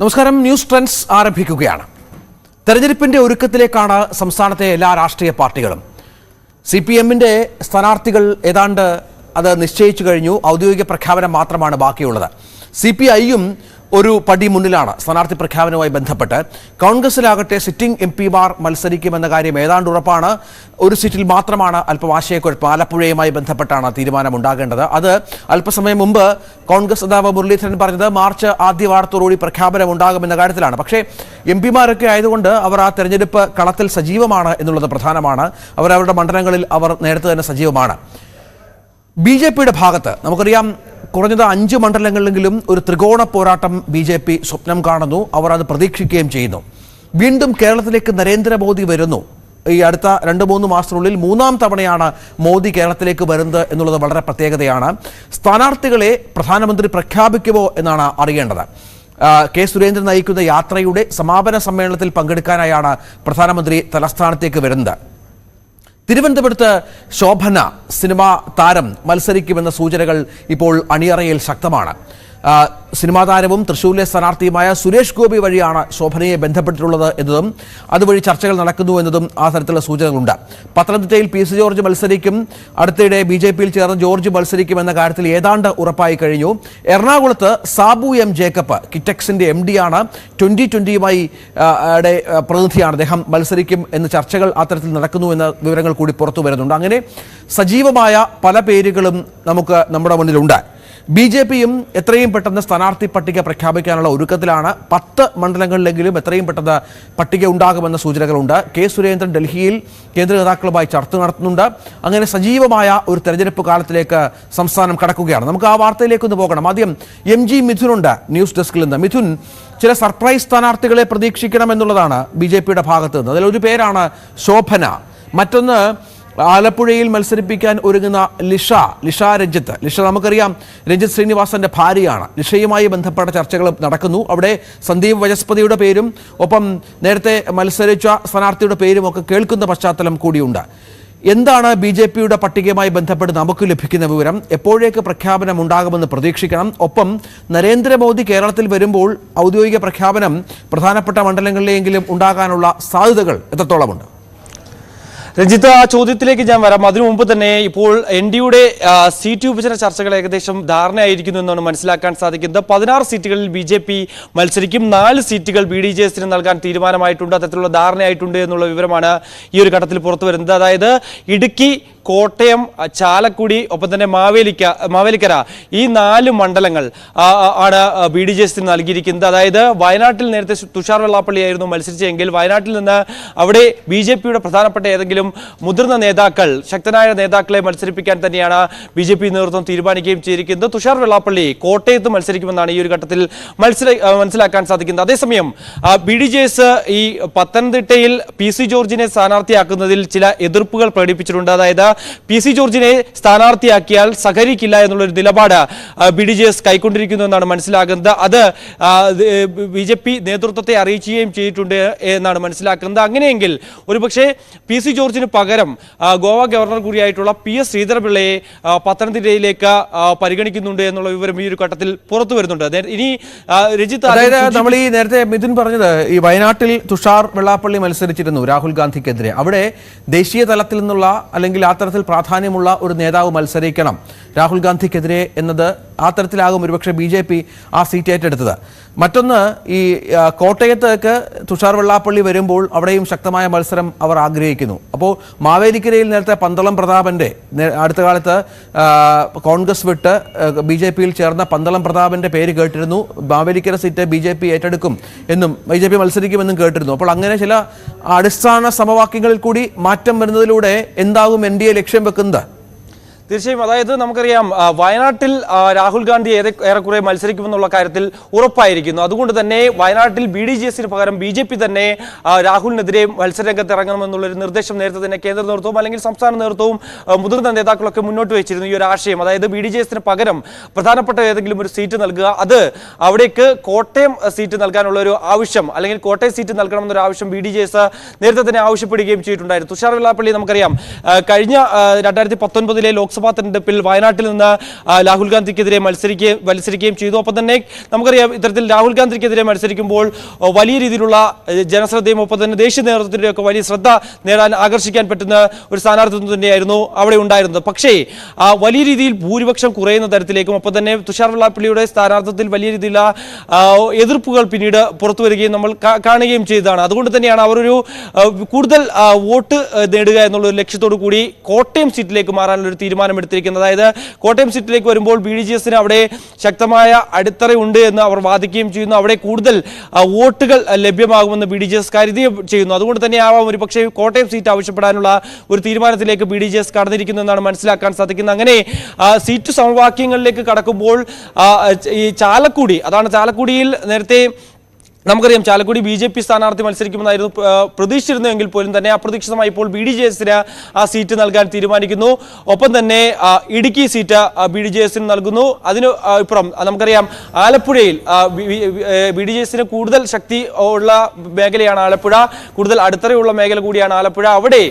നമസ്കാരം news trends ആരംഭിക്കുകയാണ്. തെരഞ്ഞെടുപ്പിന്റെ ഒരുക്കത്തിലേക്കാണ് സംസ്ഥാനത്തെ എല്ലാ രാഷ്ട്രീയ പാർട്ടികളും. സി പി എമ്മിന്റെ സ്ഥാനാർത്ഥികൾ ഏതാണ്ട് അത് നിശ്ചയിച്ചു കഴിഞ്ഞു. ഔദ്യോഗിക പ്രഖ്യാപനം മാത്രമാണ് ബാക്കിയുള്ളത്. സി പി ഐയും ഒരു പടി മുന്നിലാണ് സ്ഥാനാർത്ഥി പ്രഖ്യാപനവുമായി ബന്ധപ്പെട്ട്. കോൺഗ്രസിലാകട്ടെ സിറ്റിംഗ് എം പിമാർ മത്സരിക്കുമെന്ന കാര്യം ഏതാണ്ട് ഉറപ്പാണ്. ഒരു സീറ്റിൽ മാത്രമാണ് അല്പം ആശയക്കുഴപ്പം. ആലപ്പുഴയുമായി ബന്ധപ്പെട്ടാണ് തീരുമാനം ഉണ്ടാകേണ്ടത് അത് അല്പസമയം മുമ്പ് കോൺഗ്രസ് നേതാവ് മുരളീധരൻ പറഞ്ഞത് മാർച്ച് ആദ്യ വാരത്തോടുകൂടി പ്രഖ്യാപനം ഉണ്ടാകുമെന്ന കാര്യത്തിലാണ്. പക്ഷേ എം പിമാരൊക്കെ ആയതുകൊണ്ട് അവർ ആ തെരഞ്ഞെടുപ്പ് കളത്തിൽ സജീവമാണ് എന്നുള്ളത് പ്രധാനമാണ്. അവരവരുടെ മണ്ഡലങ്ങളിൽ അവർ നേരത്തെ തന്നെ സജീവമാണ്. ബി ജെ പിയുടെ ഭാഗത്ത് നമുക്കറിയാം കുറഞ്ഞത് അഞ്ച് മണ്ഡലങ്ങളിലെങ്കിലും ഒരു ത്രികോണ പോരാട്ടം ബി ജെ പി സ്വപ്നം കാണുന്നു. അവർ അത് പ്രതീക്ഷിക്കുകയും ചെയ്യുന്നു. വീണ്ടും കേരളത്തിലേക്ക് നരേന്ദ്രമോദി വരുന്നു. ഈ അടുത്ത രണ്ട് മൂന്ന് മാസത്തിനുള്ളിൽ മൂന്നാം തവണയാണ് മോദി കേരളത്തിലേക്ക് വരുന്നത് എന്നുള്ളത് വളരെ പ്രത്യേകതയാണ്. സ്ഥാനാർത്ഥികളെ പ്രധാനമന്ത്രി പ്രഖ്യാപിക്കുമോ എന്നാണ് അറിയേണ്ടത്. കെ സുരേന്ദ്രൻ നയിക്കുന്ന യാത്രയുടെ സമാപന സമ്മേളനത്തിൽ പങ്കെടുക്കാനായാണ് പ്രധാനമന്ത്രി തലസ്ഥാനത്തേക്ക് വരുന്നത്. തിരുവനന്തപുരത്ത് ശോഭന സിനിമാ താരം മത്സരിക്കുമെന്ന സൂചനകൾ ഇപ്പോൾ അണിയറയിൽ ശക്തമാണ്. സിനിമാ താരവും തൃശ്ശൂരിലെ സ്ഥാനാർത്ഥിയുമായ സുരേഷ് ഗോപി വഴിയാണ് ശോഭനയെ ബന്ധപ്പെട്ടിട്ടുള്ളത് എന്നതും അതുവഴി ചർച്ചകൾ നടക്കുന്നു എന്നതും ആ തരത്തിലുള്ള സൂചനകളുണ്ട്. പത്തനംതിട്ടയിൽ പി സി ജോർജ് മത്സരിക്കും. അടുത്തിടെ ബി ജെ പിയിൽ ചേർന്ന് ജോർജ് മത്സരിക്കും എന്ന കാര്യത്തിൽ ഏതാണ്ട് ഉറപ്പായി കഴിഞ്ഞു. എറണാകുളത്ത് സാബു എം ജേക്കബ് കിറ്റക്സിന്റെ എം ഡിയാണ് ട്വന്റി ട്വന്റിയുമായി പ്രതിനിധിയാണ്. അദ്ദേഹം മത്സരിക്കും എന്ന ചർച്ചകൾ ആ തരത്തിൽ നടക്കുന്നു എന്ന വിവരങ്ങൾ കൂടി പുറത്തു വരുന്നുണ്ട്. അങ്ങനെ സജീവമായ പല പേരുകളും നമുക്ക് നമ്മുടെ മുന്നിലുണ്ട്. ബി ജെ പിയും എത്രയും പെട്ടെന്ന് സ്ഥാനാർത്ഥി പട്ടിക പ്രഖ്യാപിക്കാനുള്ള ഒരുക്കത്തിലാണ് പത്ത് മണ്ഡലങ്ങളിലെങ്കിലും എത്രയും പെട്ടെന്ന് പട്ടിക ഉണ്ടാകുമെന്ന സൂചനകളുണ്ട്. കെ സുരേന്ദ്രൻ ഡൽഹിയിൽ കേന്ദ്ര നേതാക്കളുമായി ചർച്ച നടത്തുന്നുണ്ട്. അങ്ങനെ സജീവമായ ഒരു തെരഞ്ഞെടുപ്പ് കാലത്തിലേക്ക് സംസ്ഥാനം കടക്കുകയാണ്. നമുക്ക് ആ വാർത്തയിലേക്ക് ഒന്ന് പോകണം. ആദ്യം എം ജി മിഥുനുണ്ട് ന്യൂസ് ഡെസ്കിൽ നിന്ന്. മിഥുൻ ചില സർപ്രൈസ് സ്ഥാനാർത്ഥികളെ പ്രതീക്ഷിക്കണം എന്നുള്ളതാണ് ബി ജെ പിയുടെ ഭാഗത്ത് നിന്ന്. അതിലൊരു പേരാണ് ശോഭന. മറ്റൊന്ന് ആലപ്പുഴയിൽ മത്സരിപ്പിക്കാൻ ഒരുങ്ങുന്ന ലിഷ ലിഷ രഞ്ജിത്ത്. ലിഷ നമുക്കറിയാം രഞ്ജിത്ത് ശ്രീനിവാസന്റെ ഭാര്യയാണ്. ലിഷയുമായി ബന്ധപ്പെട്ട ചർച്ചകൾ നടക്കുന്നു. അവിടെ സന്ദീപ് വജസ്പതിയുടെ പേരും ഒപ്പം നേരത്തെ മത്സരിച്ച സ്ഥാനാർത്ഥിയുടെ പേരും ഒക്കെ കേൾക്കുന്ന പശ്ചാത്തലം കൂടിയുണ്ട്. എന്താണ് ബി ജെ പിയുടെ പട്ടികയുമായി ബന്ധപ്പെട്ട് നമുക്ക് ലഭിക്കുന്ന വിവരം? എപ്പോഴേക്ക് പ്രഖ്യാപനം ഉണ്ടാകുമെന്ന് പ്രതീക്ഷിക്കണം. ഒപ്പം നരേന്ദ്രമോദി കേരളത്തിൽ വരുമ്പോൾ ഔദ്യോഗിക പ്രഖ്യാപനം പ്രധാനപ്പെട്ട മണ്ഡലങ്ങളിലെങ്കിലും ഉണ്ടാകാനുള്ള സാധ്യതകൾ എത്രത്തോളമുണ്ട്? രഞ്ജിത്ത് ആ ചോദ്യത്തിലേക്ക് ഞാൻ വരാം. അതിനു മുമ്പ് തന്നെ ഇപ്പോൾ എൻ ഡിയുടെ സീറ്റ് വിഭജന ചർച്ചകൾ ഏകദേശം ധാരണയായിരിക്കുന്നു എന്നാണ് മനസ്സിലാക്കാൻ സാധിക്കുന്നത്. പതിനാറ് സീറ്റുകളിൽ ബി ജെ പി മത്സരിക്കും. നാല് സീറ്റുകൾ ബി ഡി ജെ എസിന് നൽകാൻ തീരുമാനമായിട്ടുണ്ട്. അത്തരത്തിലുള്ള ധാരണയായിട്ടുണ്ട് എന്നുള്ള വിവരമാണ് ഈ ഒരു ഘട്ടത്തിൽ പുറത്തു വരുന്നത്. അതായത് ഇടുക്കി കോട്ടയം ചാലക്കുടി ഒപ്പം തന്നെ മാവേലിക്ക മാവേലിക്കര ഈ നാല് മണ്ഡലങ്ങൾ ആണ് ബി ഡി ജെ എസിന് നൽകിയിരിക്കുന്നത്. അതായത് വയനാട്ടിൽ നേരത്തെ തുഷാർ വെള്ളാപ്പള്ളിയായിരുന്നു മത്സരിച്ചെങ്കിൽ വയനാട്ടിൽ നിന്ന് അവിടെ ബി ജെ പിയുടെ പ്രധാനപ്പെട്ട ഏതെങ്കിലും മുതിർന്ന നേതാക്കൾ ശക്തനായ നേതാക്കളെ മത്സരിപ്പിക്കാൻ തന്നെയാണ് ബി ജെ പി നേതൃത്വം തീരുമാനിക്കുകയും ചെയ്തിരിക്കുന്നത്. തുഷാർ വെള്ളാപ്പള്ളി കോട്ടയത്ത് മത്സരിക്കുമെന്നാണ് ഈ ഒരു ഘട്ടത്തിൽ മത്സര മനസ്സിലാക്കാൻ സാധിക്കുന്നത്. അതേസമയം ബി ഡി ജെ എസ് ഈ പത്തനംതിട്ടയിൽ പി സി ജോർജിനെ സ്ഥാനാർത്ഥിയാക്കുന്നതിൽ ചില എതിർപ്പുകൾ പ്രകടിപ്പിച്ചിട്ടുണ്ട്. അതായത് പി സി ജോർജിനെ സ്ഥാനാർത്ഥിയാക്കിയാൽ സഹകരിക്കില്ല എന്നുള്ളൊരു നിലപാട് ബി ഡി ജെ എസ് കൈക്കൊണ്ടിരിക്കുന്നു എന്നാണ് മനസ്സിലാകുന്നത്. അത് ബി ജെ പി നേതൃത്വത്തെ അറിയിക്കുകയും ചെയ്തിട്ടുണ്ട് എന്നാണ് മനസ്സിലാക്കുന്നത്. അങ്ങനെയെങ്കിൽ ഒരുപക്ഷെ പി സി ജോർജിന് പകരം ഗോവ ഗവർണർ കൂടിയായിട്ടുള്ള പി എസ് ശ്രീധരപിള്ളയെ പത്തനംതിട്ടയിലേക്ക് പരിഗണിക്കുന്നുണ്ട് എന്നുള്ള വിവരം ഈ ഒരു ഘട്ടത്തിൽ പുറത്തു വരുന്നുണ്ട്. ഇനി രജിത് അതായത് നമ്മൾ ഈ നേരത്തെ മിഥുൻ പറഞ്ഞത് ഈ വയനാട്ടിൽ തുഷാർ വെള്ളാപ്പള്ളി മത്സരിച്ചിരുന്നു രാഹുൽ ഗാന്ധിക്കെതിരെ. അവിടെ ദേശീയ തലത്തിൽ നിന്നുള്ള അല്ലെങ്കിൽ ആ തരത്തിൽ പ്രാധാന്യമുള്ള ഒരു നേതാവ് മത്സരിക്കണം രാഹുൽ ഗാന്ധിക്കെതിരെ എന്നത് ആ തരത്തിലാകും ഒരുപക്ഷെ ബി ജെ പി ആ സീറ്റ് ഏറ്റെടുത്തത്. മറ്റൊന്ന് ഈ കോട്ടയത്തേക്ക് തുഷാർ വെള്ളാപ്പള്ളി വരുമ്പോൾ അവിടെയും ശക്തമായ മത്സരം അവർ ആഗ്രഹിക്കുന്നു. അപ്പോൾ മാവേലിക്കരയിൽ നേരത്തെ പന്തളം പ്രതാപന്റെ അടുത്ത കാലത്ത് കോൺഗ്രസ് വിട്ട് ബി ജെ പിയിൽ ചേർന്ന പന്തളം പ്രതാപന്റെ പേര് കേട്ടിരുന്നു. Mavelikkara seat B J P ഏറ്റെടുക്കും എന്നും ബി ജെ പി മത്സരിക്കുമെന്നും കേട്ടിരുന്നു. അപ്പോൾ അങ്ങനെ ചില അടിസ്ഥാന സമവാക്യങ്ങളിൽ കൂടി മാറ്റം വരുന്നതിലൂടെ എന്താകും എൻ ഡി എ ലക്ഷ്യം വെക്കുന്നത്? തീർച്ചയായും അതായത് നമുക്കറിയാം വയനാട്ടിൽ രാഹുൽ ഗാന്ധി ഏറെക്കുറെ മത്സരിക്കുമെന്നുള്ള കാര്യത്തിൽ ഉറപ്പായിരിക്കുന്നു. അതുകൊണ്ട് തന്നെ വയനാട്ടിൽ ബി ഡി ജി എസിന് പകരം ബി ജെ പി തന്നെ രാഹുലിനെതിരെ മത്സരരംഗത്ത് ഇറങ്ങണമെന്നുള്ളൊരു നിർദ്ദേശം നേരത്തെ തന്നെ കേന്ദ്ര നേതൃത്വവും അല്ലെങ്കിൽ സംസ്ഥാന നേതൃത്വവും മുതിർന്ന നേതാക്കളൊക്കെ മുന്നോട്ട് വെച്ചിരുന്നു ഈ ഒരു ആശയം. അതായത് ബി ഡി ജെ എസിന് പകരം പ്രധാനപ്പെട്ട ഏതെങ്കിലും ഒരു സീറ്റ് നൽകുക അത് അവിടേക്ക് കോട്ടയം സീറ്റ് നൽകാനുള്ള ഒരു ആവശ്യം അല്ലെങ്കിൽ കോട്ടയം സീറ്റ് നൽകണമെന്നൊരു ആവശ്യം ബി ഡി ജെ എസ് നേരത്തെ തന്നെ ആവശ്യപ്പെടുകയും ചെയ്തിട്ടുണ്ടായിരുന്നു. തുഷാർ വെള്ളാപ്പള്ളി നമുക്കറിയാം കഴിഞ്ഞ രണ്ടായിരത്തി പത്തൊൻപതിലെ ലോക്സഭ ലോക്സഭാ തെരഞ്ഞെടുപ്പിൽ വയനാട്ടിൽ നിന്ന് രാഹുൽ ഗാന്ധിക്കെതിരെ മത്സരിക്കുകയും മത്സരിക്കുകയും ചെയ്തു. ഒപ്പം തന്നെ നമുക്കറിയാം ഇത്തരത്തിൽ രാഹുൽ ഗാന്ധിക്കെതിരെ മത്സരിക്കുമ്പോൾ വലിയ രീതിയിലുള്ള ജനശ്രദ്ധയും ഒപ്പം തന്നെ ദേശീയ നേതൃത്വത്തിന്റെ ഒക്കെ വലിയ ശ്രദ്ധ നേടാൻ ആകർഷിക്കാൻ പറ്റുന്ന ഒരു സ്ഥാനാർത്ഥിത്വം തന്നെയായിരുന്നു അവിടെ ഉണ്ടായിരുന്നത്. പക്ഷേ വലിയ രീതിയിൽ ഭൂരിപക്ഷം കുറയുന്ന തരത്തിലേക്കും ഒപ്പം തന്നെ തുഷാർ വെള്ളാപ്പള്ളിയുടെ സ്ഥാനാർത്ഥത്തിൽ വലിയ രീതിയിലുള്ള എതിർപ്പുകൾ പിന്നീട് പുറത്തു വരികയും നമ്മൾ കാണുകയും ചെയ്തതാണ്. അതുകൊണ്ട് തന്നെയാണ് അവരൊരു കൂടുതൽ വോട്ട് നേടുക എന്നുള്ള ഒരു ലക്ഷ്യത്തോടു കൂടി കോട്ടയം സീറ്റിലേക്ക് മാറാനുള്ള ഒരു തീരുമാനമെടുത്തിരിക്കുന്നത്. അതായത് കോട്ടയം സിറ്റിയിലേക്ക് വരുമ്പോൾ ബി ഡി ജി എസിന് അവിടെ ശക്തമായ അടിത്തറയുണ്ട് എന്ന് അവർ വാദിക്കുകയും ചെയ്യുന്നു. അവിടെ കൂടുതൽ വോട്ടുകൾ ലഭ്യമാകുമെന്ന് ബി ഡി ജി എസ് കരുതുകയും ചെയ്യുന്നു. അതുകൊണ്ട് തന്നെ ആവാം ഒരു പക്ഷേ കോട്ടയം സീറ്റ് ആവശ്യപ്പെടാനുള്ള ഒരു തീരുമാനത്തിലേക്ക് ബി ഡി ജി എസ് കടന്നിരിക്കുന്നു എന്നാണ് മനസ്സിലാക്കാൻ സാധിക്കുന്നത്. അങ്ങനെ സീറ്റ് സമവാക്യങ്ങളിലേക്ക് കടക്കുമ്പോൾ ഈ ചാലക്കുടി അതാണ് ചാലക്കുടിയിൽ നേരത്തെ നമുക്കറിയാം ചാലക്കുടി ബി ജെ പി സ്ഥാനാർത്ഥി മത്സരിക്കുമെന്നായിരുന്നു പ്രതീക്ഷിച്ചിരുന്നുവെങ്കിൽ പോലും തന്നെ അപ്രതീക്ഷിതമായി ഇപ്പോൾ ബി ഡി ജെ എസിന് ആ സീറ്റ് നൽകാൻ തീരുമാനിക്കുന്നു. ഒപ്പം തന്നെ Idukki seat B D J എസിന് നൽകുന്നു. അതിന് ഇപ്പുറം നമുക്കറിയാം ആലപ്പുഴയിൽ ബി ഡി ജെ എസിന് കൂടുതൽ ശക്തി ഉള്ള മേഖലയാണ് ആലപ്പുഴ. കൂടുതൽ അടിത്തറയുള്ള മേഖല കൂടിയാണ് ആലപ്പുഴ. അവിടെ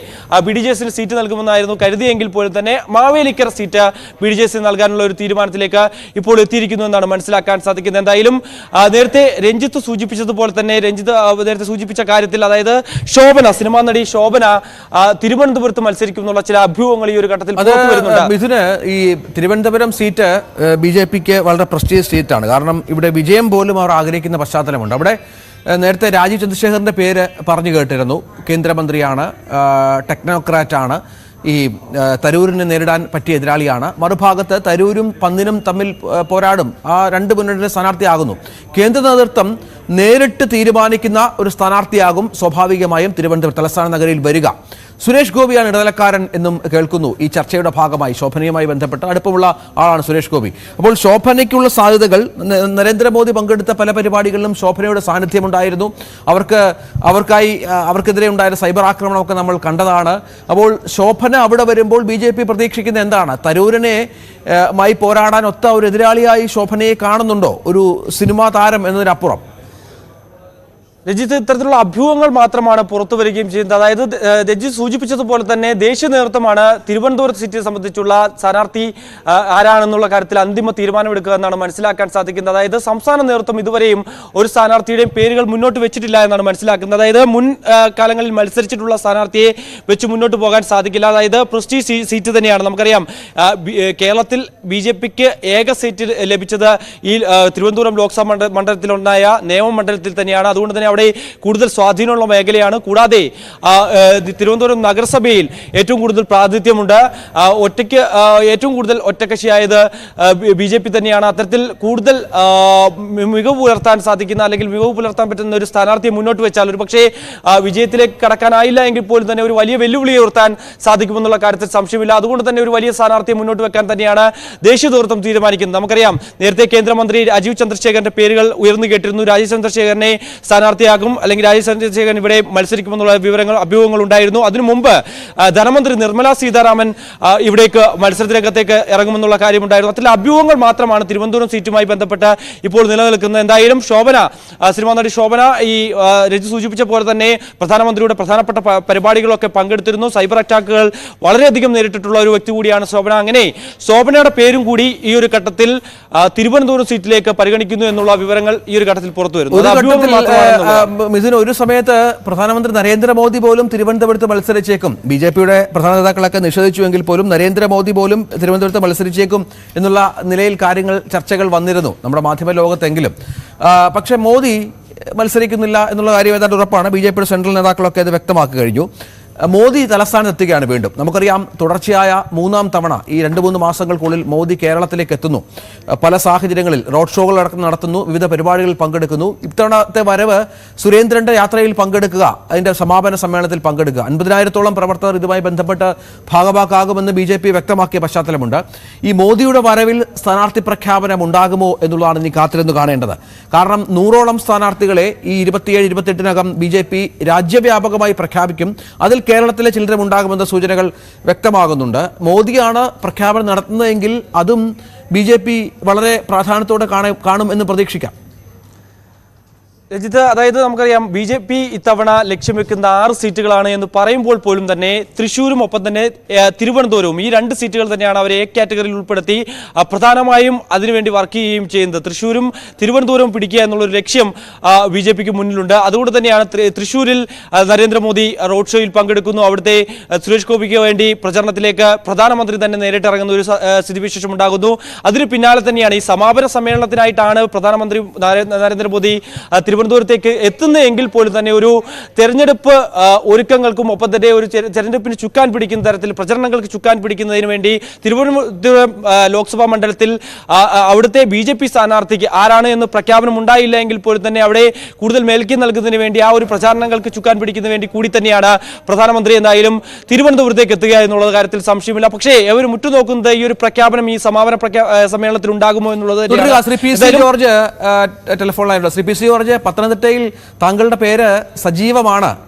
ബി ഡി ജെ എസിന് സീറ്റ് നൽകുമെന്നായിരുന്നു കരുതിയെങ്കിൽ പോലും തന്നെ Mavelikkara seat B D J എസിന് നൽകാനുള്ള ഒരു തീരുമാനത്തിലേക്ക് ഇപ്പോൾ എത്തിയിരിക്കുന്നു എന്നാണ് മനസ്സിലാക്കാൻ സാധിക്കുന്നത്. എന്തായാലും നേരത്തെ രഞ്ജിത്ത് സൂചിപ്പിച്ചതുപോലെ തന്നെ രഞ്ജിത് നേരത്തെ സൂചിപ്പിച്ച കാര്യത്തിൽ അതായത് ശോഭന സിനിമാ നടി ശോഭന തിരുവനന്തപുരത്ത് മത്സരിക്കും എന്നുള്ള ചില അഭ്യൂഹങ്ങൾ ഈ ഒരു ഘട്ടത്തിൽ മിഥുന് ഈ തിരുവനന്തപുരം സീറ്റ് ബി ജെ പിക്ക് വളരെ പ്രസ്റ്റീജ് സീറ്റാണ്. കാരണം ഇവിടെ വിജയം പോലും അവർ ആഗ്രഹിക്കുന്ന പശ്ചാത്തലമുണ്ട്. അവിടെ നേരത്തെ രാജീവ് ചന്ദ്രശേഖറിന്റെ പേര് പറഞ്ഞു കേട്ടിരുന്നു. കേന്ദ്രമന്ത്രിയാണ് ടെക്നോക്രാറ്റ് ആണ് ഈ തരൂരിനെ നേരിടാൻ പറ്റിയ എതിരാളിയാണ്. മറുഭാഗത്ത് തരൂരും പന്നിനും തമ്മിൽ പോരാടും. ആ രണ്ട് മുന്നണിയുടെ സ്ഥാനാർത്ഥിയാകുന്നു. കേന്ദ്ര നേതൃത്വം നേരിട്ട് തീരുമാനിക്കുന്ന ഒരു സ്ഥാനാർത്ഥിയാകും സ്വാഭാവികമായും തിരുവനന്തപുരം തലസ്ഥാന നഗരിയിൽ വരിക. സുരേഷ് ഗോപിയാണ് ഇടനിലക്കാരൻ എന്നും കേൾക്കുന്നു. ഈ ചർച്ചയുടെ ഭാഗമായി ശോഭനയുമായി ബന്ധപ്പെട്ട് അടുപ്പമുള്ള ആളാണ് സുരേഷ് ഗോപി. അപ്പോൾ ശോഭനയ്ക്കുള്ള സാധ്യതകൾ നരേന്ദ്രമോദി പങ്കെടുത്ത പല പരിപാടികളിലും ശോഭനയുടെ സാന്നിധ്യമുണ്ടായിരുന്നു. അവർക്ക് അവർക്കായി അവർക്കെതിരെ ഉണ്ടായ സൈബർ ആക്രമണമൊക്കെ നമ്മൾ കണ്ടതാണ്. അപ്പോൾ ശോഭന അവിടെ വരുമ്പോൾ ബി ജെ പി പ്രതീക്ഷിക്കുന്ന എന്താണ്? തരൂരിനെ മായി പോരാടാൻ ഒത്ത ഒരു എതിരാളിയായി ശോഭനയെ കാണുന്നുണ്ടോ? ഒരു സിനിമാ താരം എന്നതിനപ്പുറം. രഞ്ജിത്ത് ഇത്തരത്തിലുള്ള അഭ്യൂഹങ്ങൾ മാത്രമാണ് പുറത്തു വരികയും ചെയ്യുന്നത്. അതായത് രജിത് സൂചിപ്പിച്ചതുപോലെ തന്നെ ദേശീയ നേതൃത്വമാണ് തിരുവനന്തപുരത്ത് സിറ്റിയെ സംബന്ധിച്ചുള്ള സ്ഥാനാർത്ഥി ആരാണെന്നുള്ള കാര്യത്തിൽ അന്തിമ തീരുമാനമെടുക്കുക എന്നാണ് മനസ്സിലാക്കാൻ സാധിക്കുന്നത്. അതായത് സംസ്ഥാന നേതൃത്വം ഇതുവരെയും ഒരു സ്ഥാനാർത്ഥിയുടെയും പേരുകൾ മുന്നോട്ട് വെച്ചിട്ടില്ല എന്നാണ് മനസ്സിലാക്കുന്നത്. അതായത് മുൻ കാലങ്ങളിൽ മത്സരിച്ചിട്ടുള്ള സ്ഥാനാർത്ഥിയെ വെച്ച് മുന്നോട്ട് പോകാൻ സാധിക്കില്ല. അതായത് പ്രസ്റ്റീജ് സീറ്റ് തന്നെയാണ്. നമുക്കറിയാം കേരളത്തിൽ ബി ജെ പിക്ക് ഏക സീറ്റ് ലഭിച്ചത് ഈ തിരുവനന്തപുരം ലോക്സഭാ മണ്ഡ മണ്ഡലത്തിലുണ്ടായ നിയമമണ്ഡലത്തിൽ തന്നെയാണ്. അതുകൊണ്ട് തന്നെ അവിടെ കൂടുതൽ സ്വാധീനമുള്ള മേഖലയാണ്. കൂടാതെ തിരുവനന്തപുരം നഗരസഭയിൽ ഏറ്റവും കൂടുതൽ പ്രാതിനിധ്യമുണ്ട്. ഒറ്റയ്ക്ക് ഏറ്റവും കൂടുതൽ ഒറ്റക്കക്ഷിയായത് ബി ജെ പി തന്നെയാണ്. അത്തരത്തിൽ കൂടുതൽ മികവ് പുലർത്താൻ സാധിക്കുന്ന അല്ലെങ്കിൽ മികവ് പുലർത്താൻ പറ്റുന്ന ഒരു സ്ഥാനാർത്ഥിയെ മുന്നോട്ട് വെച്ചാൽ ഒരു പക്ഷേ വിജയത്തിലേക്ക് കടക്കാനായില്ല എങ്കിൽ പോലും തന്നെ ഒരു വലിയ വെല്ലുവിളി ഉയർത്താൻ സാധിക്കുമെന്നുള്ള കാര്യത്തിൽ സംശയമില്ല. അതുകൊണ്ട് തന്നെ ഒരു വലിയ സ്ഥാനാർത്ഥിയെ മുന്നോട്ട് വെക്കാൻ തന്നെയാണ് ദേശീയ നേതൃത്വം തീരുമാനിക്കുന്നത്. നമുക്കറിയാം നേരത്തെ കേന്ദ്രമന്ത്രി രാജീവ് ചന്ദ്രശേഖരന്റെ പേരുകൾ ഉയർന്നു കേട്ടിരുന്നു. രാജീവ് ചന്ദ്രശേഖരനെ സ്ഥാനാർത്ഥിയാകും അല്ലെങ്കിൽ രാജീവ് ചന്ദ്രശേഖരൻ ഇവിടെ മത്സരിക്കുമെന്നുള്ള വിവരങ്ങൾ അഭ്യൂഹങ്ങൾ ഉണ്ടായിരുന്നു. അതിനു മുമ്പ് ധനമന്ത്രി നിർമ്മല സീതാരാമൻ ഇവിടേക്ക് മത്സരത്തിനകത്തേക്ക് ഇറങ്ങുമെന്നുള്ള കാര്യമുണ്ടായിരുന്നു. അത്തരം അഭ്യൂഹങ്ങൾ മാത്രമാണ് തിരുവനന്തപുരം സീറ്റുമായി ബന്ധപ്പെട്ട് ഇപ്പോൾ നിലനിൽക്കുന്നത്. എന്തായാലും ശോഭന സിനിമാ നടി ശോഭന ഈ രജി സൂചിപ്പിച്ച പോലെ തന്നെ പ്രധാനമന്ത്രിയുടെ പ്രധാനപ്പെട്ട പരിപാടികളൊക്കെ പങ്കെടുത്തിരുന്നു. സൈബർ അറ്റാക്കുകൾ വളരെയധികം നേരിട്ടിട്ടുള്ള ഒരു വ്യക്തി കൂടിയാണ് ശോഭന. അങ്ങനെ ശോഭനയുടെ പേരും കൂടി ഈ ഒരു ഘട്ടത്തിൽ തിരുവനന്തപുരം സീറ്റിലേക്ക് പരിഗണിക്കുന്നു എന്നുള്ള വിവരങ്ങൾ ഈ ഒരു ഘട്ടത്തിൽ പുറത്തു വരുന്നു മിഥുൻ ഒരു സമയത്ത് പ്രധാനമന്ത്രി നരേന്ദ്രമോദി പോലും തിരുവനന്തപുരത്ത് മത്സരിച്ചേക്കും. ബി ജെ പിയുടെ പ്രധാന നേതാക്കളൊക്കെ നിഷേധിച്ചുവെങ്കിൽ പോലും നരേന്ദ്രമോദി പോലും തിരുവനന്തപുരത്ത് മത്സരിച്ചേക്കും എന്നുള്ള നിലയിൽ കാര്യങ്ങൾ ചർച്ചകൾ വന്നിരുന്നു നമ്മുടെ മാധ്യമ ലോകത്തെങ്കിലും. പക്ഷേ മോദി മത്സരിക്കുന്നില്ല എന്നുള്ള കാര്യം ഏതാണ്ട് ഉറപ്പാണ്. ബി ജെ പിയുടെ സെൻട്രൽ നേതാക്കളൊക്കെ അത് വ്യക്തമാക്കി കഴിഞ്ഞു. മോദി തലസ്ഥാനത്ത് എത്തുകയാണ് വീണ്ടും. നമുക്കറിയാം തുടർച്ചയായ മൂന്നാം തവണ ഈ രണ്ട് മൂന്ന് മാസങ്ങൾക്കുള്ളിൽ മോദി കേരളത്തിലേക്ക് എത്തുന്നു. പല സാഹചര്യങ്ങളിൽ റോഡ് ഷോകൾ അടക്കം നടത്തുന്നു വിവിധ പരിപാടികളിൽ പങ്കെടുക്കുന്നു. ഇത്തവണത്തെ വരവ് സുരേന്ദ്രന്റെ യാത്രയിൽ പങ്കെടുക്കുക അതിന്റെ സമാപന സമ്മേളനത്തിൽ പങ്കെടുക്കുക. അൻപതിനായിരത്തോളം പ്രവർത്തകർ ഇതുമായി ബന്ധപ്പെട്ട് ഭാഗഭാക്കാകുമെന്ന് ബി ജെ പി വ്യക്തമാക്കിയ പശ്ചാത്തലമുണ്ട്. ഈ മോദിയുടെ വരവിൽ സ്ഥാനാർത്ഥി പ്രഖ്യാപനം ഉണ്ടാകുമോ എന്നുള്ളതാണ് ഇനി കാത്തിരുന്ന് കാണേണ്ടത്. കാരണം നൂറോളം സ്ഥാനാർത്ഥികളെ ഈ ഇരുപത്തിയേഴ് ഇരുപത്തെട്ടിനകം ബി ജെ പി രാജ്യവ്യാപകമായി പ്രഖ്യാപിക്കും. അതിൽ കേരളത്തിലെ ചിൽഡ്രം ഉണ്ടാകുമെന്ന സൂചനകൾ വ്യക്തമാകുന്നുണ്ട്. മോദിയാണ് പ്രഖ്യാപനം നടത്തുന്നതെങ്കിൽ അതും ബി വളരെ പ്രാധാന്യത്തോടെ കാണും എന്ന് പ്രതീക്ഷിക്കാം. രജിത്ത് അതായത് നമുക്കറിയാം ബി ജെ പി ഇത്തവണ ലക്ഷ്യം വെക്കുന്ന ആറ് സീറ്റുകളാണ് എന്ന് പറയുമ്പോൾ പോലും തന്നെ തൃശ്ശൂരും ഒപ്പം തന്നെ തിരുവനന്തപുരവും ഈ രണ്ട് സീറ്റുകൾ തന്നെയാണ് അവരെ എ കാറ്റഗറിയിൽ ഉൾപ്പെടുത്തി പ്രധാനമായും അതിനുവേണ്ടി വർക്ക് ചെയ്യുകയും ചെയ്യുന്നത്. തൃശ്ശൂരും തിരുവനന്തപുരവും പിടിക്കുക എന്നുള്ളൊരു ലക്ഷ്യം ബി ജെ പിക്ക് മുന്നിലുണ്ട്. അതുകൊണ്ട് തന്നെയാണ് തൃശ്ശൂരിൽ നരേന്ദ്രമോദി റോഡ് ഷോയിൽ പങ്കെടുക്കുന്നു. അവിടുത്തെ സുരേഷ് ഗോപിക്ക് വേണ്ടി പ്രചരണത്തിലേക്ക് പ്രധാനമന്ത്രി തന്നെ നേരിട്ട് ഇറങ്ങുന്ന ഒരു സ്ഥിതിവിശേഷം ഉണ്ടാകുന്നു. അതിന് പിന്നാലെ തന്നെയാണ് ഈ സമാപന സമ്മേളനത്തിനായിട്ടാണ് പ്രധാനമന്ത്രി നരേ- നരേന്ദ്രമോദി തിരുവനന്തപുരത്തേക്ക് എത്തുന്നതെങ്കിൽ പോലും തന്നെ ഒരു തെരഞ്ഞെടുപ്പ് ഒരുക്കങ്ങൾക്കും ഒപ്പം തന്നെ ഒരു തെര- തെരഞ്ഞെടുപ്പിന് ചുക്കാൻ പിടിക്കുന്ന തരത്തിൽ പ്രചരണങ്ങൾക്ക് ചുക്കാൻ പിടിക്കുന്നതിന് വേണ്ടി തിരുവനന്തപുരം ലോക്സഭാ മണ്ഡലത്തിൽ അവിടുത്തെ ബി ജെ പി സ്ഥാനാർത്ഥിക്ക് ആരാണ് എന്ന് പ്രഖ്യാപനം ഉണ്ടായില്ല എങ്കിൽ പോലും തന്നെ അവിടെ കൂടുതൽ മേൽക്കി നൽകുന്നതിന് വേണ്ടി ആ ഒരു പ്രചാരണങ്ങൾക്ക് ചുക്കാൻ പിടിക്കുന്നതിന് വേണ്ടി കൂടി തന്നെയാണ് പ്രധാനമന്ത്രി എന്തായാലും തിരുവനന്തപുരത്തേക്ക് എത്തുക എന്നുള്ള കാര്യത്തിൽ സംശയമില്ല. പക്ഷേ അവർ മുറ്റുനോക്കുന്നത് ഈ ഒരു പ്രഖ്യാപനം ഈ സമാപന പ്രഖ്യാ- സമ്മേളനത്തിൽ ഉണ്ടാകുമോ എന്നുള്ളത് ജോർജ് ടെലിഫോൺ ലൈനിലുണ്ട്. ശ്രീ പി സി ജോർജ് പത്തനംതിട്ടയിൽ താങ്കളുടെ പേര് സജീവമാണ്.